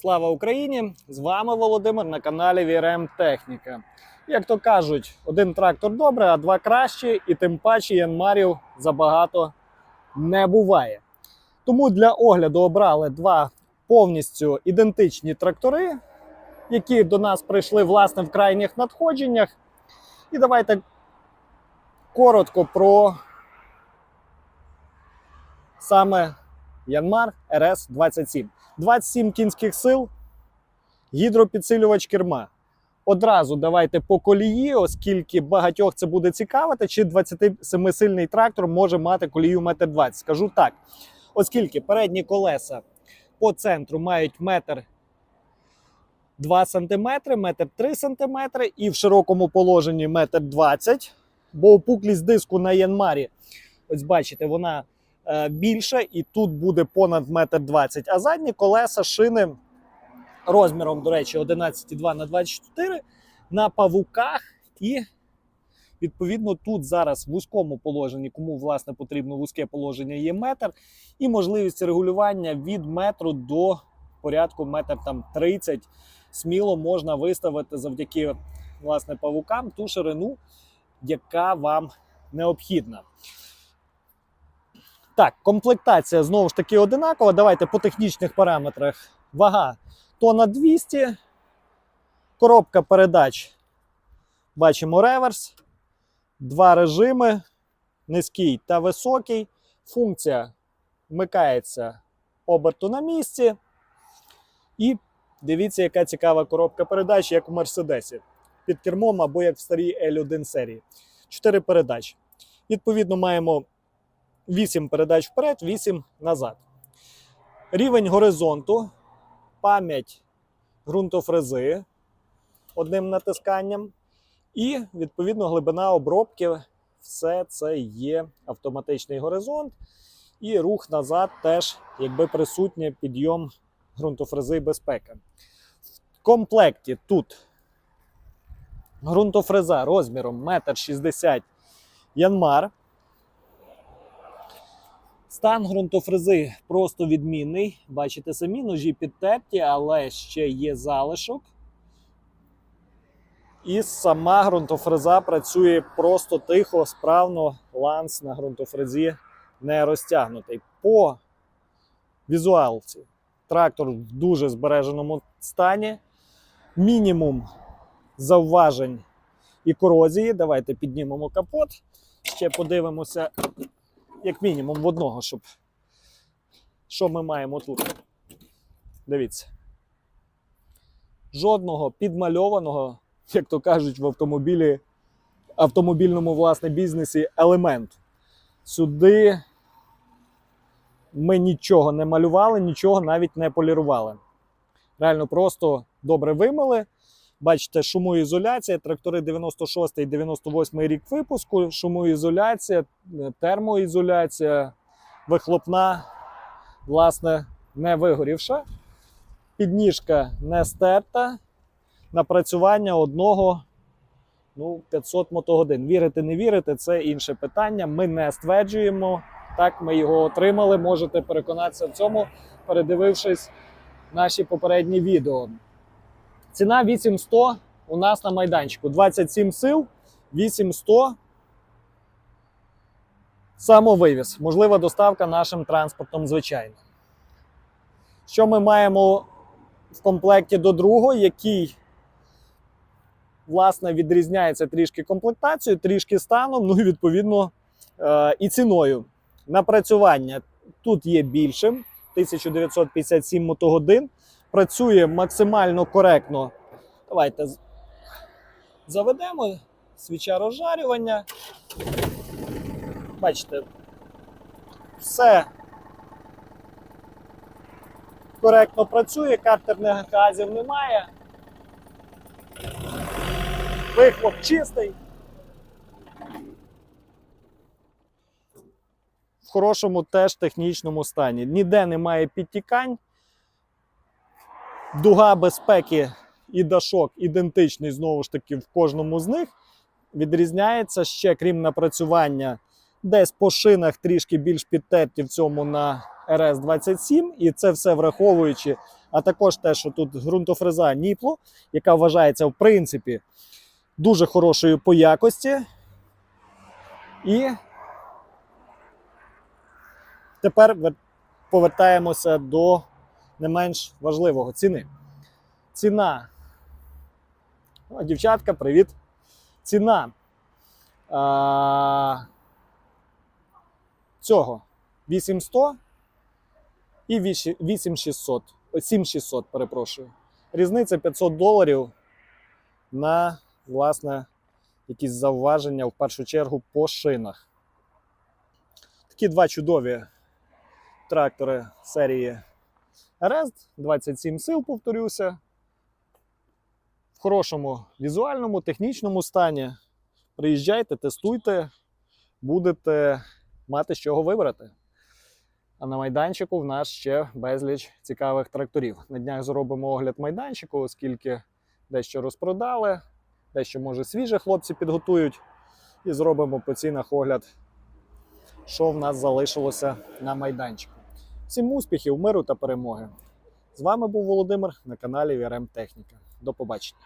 Слава Україні! З вами Володимир на каналі VRM Техніка. Як то кажуть, один трактор добре, а два краще, і тим паче янмарів забагато не буває. Тому для огляду обрали два повністю ідентичні трактори, які до нас прийшли власне в крайніх надходженнях. І давайте коротко про саме Янмар РС 27. 27 кінських сил, гідропідсилювач керма. Одразу давайте по колії, оскільки багатьох це буде цікавити, чи 27-сильний трактор може мати колію 1,20 м. Скажу так, оскільки передні колеса по центру мають метр 2 см, метр 3 см і в широкому положенні метр 20 бо опуклість диску на Янмарі, ось бачите, вона е, більша і тут буде понад метр 20 А задні колеса шини розміром, до речі, 11,2 на 24 на павуках і. Відповідно, тут зараз в вузькому положенні, кому власне потрібно вузьке положення, є метр, і можливість регулювання від метру до порядку метр там 30 сміло можна виставити завдяки власне павукам ту ширину, яка вам необхідна. Так, комплектація знову ж таки одинакова. Давайте по технічних параметрах. Вага тонна 200, коробка передач. Бачимо реверс, два режими: низький та високий. Функція вмикається оберту на місці. І дивіться, яка цікава коробка передач, як у Мерседесі. Під кермом або як в старій L1 серії. Чотири передачі. Відповідно, маємо 8 передач вперед, 8 назад. Рівень горизонту, пам'ять ґрунтофрези одним натисканням. І, відповідно, глибина обробки. Все це є автоматичний горизонт. І рух назад теж, якби присутнє підйом ґрунтофрези безпеки. В комплекті тут ґрунтофреза розміром 1,60 м Янмар. Стан ґрунтофрези просто відмінний. Бачите, самі ножі підтерті, але ще є залишок. І сама ґрунтофреза працює просто тихо, справно. Ланц на ґрунтофрезі не розтягнутий. По візуалці трактор в дуже збереженому стані. Мінімум зауважень і корозії. Давайте піднімемо капот. Ще подивимося, як мінімум, в одного, щоб що ми маємо тут. Дивіться. Жодного підмальованого, як то кажуть, в автомобілі, автомобільному власне бізнесі елементу. Сюди ми нічого не малювали, нічого навіть не полірували. Реально просто добре вимили. Бачите, шумоізоляція, трактори 96 і 98 рік випуску, шумоізоляція, термоізоляція, вихлопна, власне, не вигорівша. Підніжка не стерта. Напрацювання одного ну, 500 мотогодин. Вірите, не вірите, це інше питання. Ми не стверджуємо. Так, ми його отримали. Можете переконатися в цьому, передивившись наші попередні відео. Ціна 8100 у нас на майданчику. 27 сил, 8100. Самовивіз. Можлива доставка нашим транспортом, звичайно. Що ми маємо в комплекті до другого, який, власне, відрізняється трішки комплектацією, трішки станом, ну і відповідно е- і ціною. Напрацювання тут є більшим 1957 мотогодин. Працює максимально коректно. Давайте заведемо свіча розжарювання. Бачите, все коректно працює, картерних газів немає. Вихлоп чистий. В хорошому теж технічному стані. Ніде немає підтікань. Дуга безпеки і дашок ідентичний знову ж таки в кожному з них. Відрізняється ще, крім напрацювання, десь по шинах трішки більш підтерті в цьому на RS27, і це все враховуючи, а також те, що тут ґрунтофреза Ніпло, яка вважається в принципі дуже хорошою по якості. І тепер вер- повертаємося до не менш важливого ціни. Ціна. О, дівчатка, привіт. Ціна а, цього 8100 і 8600. 7600, перепрошую. Різниця 500 доларів на, власне, якісь зауваження в першу чергу по шинах. Такі два чудові трактори серії RS, 27 сил, повторюся. В хорошому візуальному, технічному стані. Приїжджайте, тестуйте, будете мати з чого вибрати. А на майданчику в нас ще безліч цікавих тракторів. На днях зробимо огляд майданчику, оскільки дещо розпродали, дещо, може, свіже хлопці підготують. І зробимо по цінах огляд, що в нас залишилося на майданчику. Всім успіхів, миру та перемоги! З вами був Володимир на каналі VRM Техніка. До побачення.